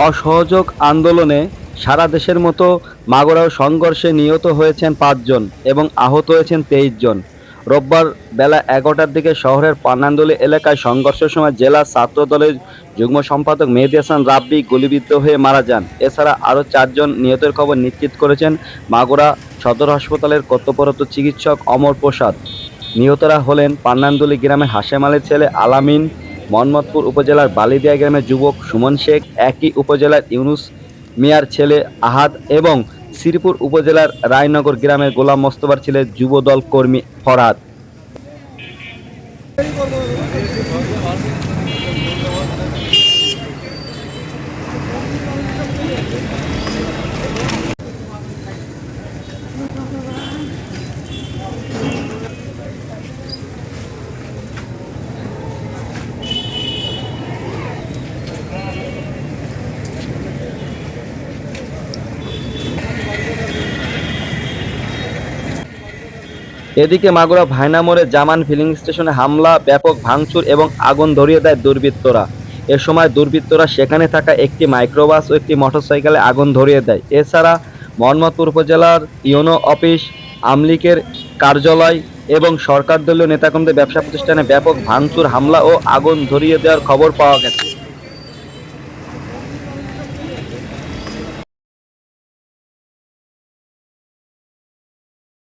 অসহযোগ আন্দোলনে সারা দেশের মতো মাগুরাও সংঘর্ষে নিহত হয়েছেন পাঁচজন এবং আহত হয়েছেন তেইশ জন। রোববার বেলা এগারোটার দিকে শহরের পান্নান্দলি এলাকায় সংঘর্ষের সময় জেলা ছাত্র দলের যুগ্ম সম্পাদক মেহেদি হাসান রাব্বি গুলিবিদ্ধ হয়ে মারা যান। এছাড়া আরও চারজন নিহতের খবর নিশ্চিত করেছেন মাগুরা সদর হাসপাতালের কর্তব্যরত চিকিৎসক অমর প্রসাদ। নিহতরা হলেন পান্নান্দুলি গ্রামের হাশেম আলীর ছেলে আলামিন মোহাম্মদপুর উপজেলার বালিদিয়া গ্রামের যুবক সুমন শেখ, একই উপজেলার ইউনুস মিয়ার ছেলে আহাদ এবং শ্রীপুর উপজেলার রায়নগর গ্রামের গোলাম মোস্তফার ছেলে যুবদল কর্মী ফরহাদ। এদিকে মাগুরা ভাইনা মোড়ে জামান ফিলিং স্টেশনে হামলা, ব্যাপক ভাঙচুর এবং আগুন ধরিয়ে দেয় দুর্বৃত্তরা। এ সময় দুর্বৃত্তরা সেখানে থাকা একটি মাইক্রোবাস ও একটি মোটরসাইকেলে আগুন ধরিয়ে দেয়। এছাড়া মোহাম্মদপুর উপজেলার ইউনো অফিস, আমলিকের কার্যালয় এবং সরকার দলীয় নেতাকর্মীদের ব্যবসা প্রতিষ্ঠানে ব্যাপক ভাঙচুর, হামলা ও আগুন ধরিয়ে দেওয়ার খবর পাওয়া গেছে।